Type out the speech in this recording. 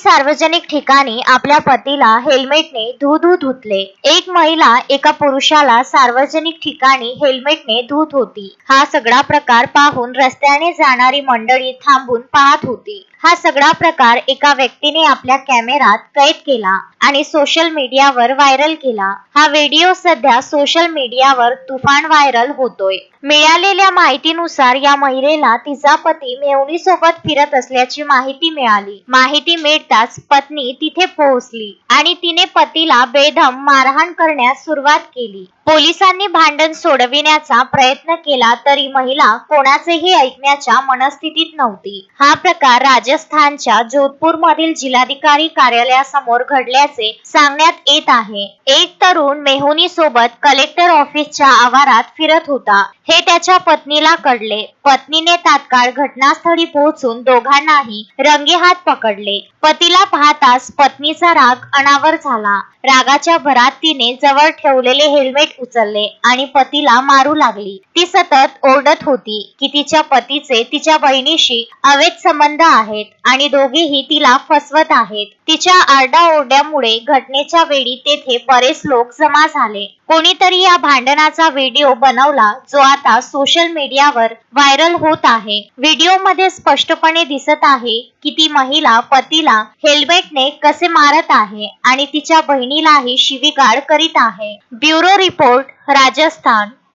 सार्वजनिक ठिकाणी आपल्या पतीला हेल्मेटने धू धू धुतले. एक महिला एका पुरुषाला सार्वजनिक ठिकाणी हेल्मेटने धुत होती. हा सगळा प्रकार पाहून रस्त्याने जाणारी मंडळी थांबून पाहत होती. हा सगळा प्रकार एका व्यक्तीने आपल्या कॅमेरात कैद केला आणि सोशल मीडियावर व्हायरल केला. हा व्हिडिओ सध्या सोशल मीडियावर तुफान व्हायरल होतोय. मिळालेल्या माहितीनुसार या महिलेला तिचा पती मेवणी सोबत फिरत असल्याची माहिती मिळाली. माहिती मिळताच पत्नी तिथे पोहोचली आणि तिने पतीला बेदम मारहाण करण्यास सुरुवात केली. पोलिसांनी भांडण सोडविण्याचा प्रयत्न केला तरी महिला कोणाचेही ऐकण्याच्या मनस्थितीत नव्हती. हा प्रकार राजस्थानच्या जोधपूर मधील जिल्हाधिकारी कार्यालयासमोर घडल्याचे सांगण्यात येत आहे. एक तरुण मेहुनी सोबत कलेक्टर ऑफिसच्या आवारात फिरत होता. हे त्याच्या पत्नीला कळले. पत्नीने तात्काळ घटनास्थळी पोहोचून दोघांनाही रंगेहात पकडले. पतीला पाहताच पत्नीचा राग अनावर झाला. रागाच्या भरात तिने जवळ ठेवलेले हेल्मेट उचलले आणि पतीला मारू लागली. ती सतत ओरडत होती की तिच्या पतीचे तिच्या बहिणीशी अवैध संबंध आहेत आणि दोघेही तिला फसवत आहेत. तिच्या आरडाओरड्यामुळे घटनेच्या वेळी तेथे बरेच लोक जमा झाले. कोणीतरी या भांडणाचा व्हिडिओ बनवला जो आता सोशल मीडियावर व्हायरल होत आहे. व्हिडिओमध्ये स्पष्टपणे दिसत आहे की ती महिला पतीला हेल्मेटने कसे मारत आहे आणि तिच्या बहिणीलाही शिवीगाळ करीत आहे. Bureau report Rajasthan.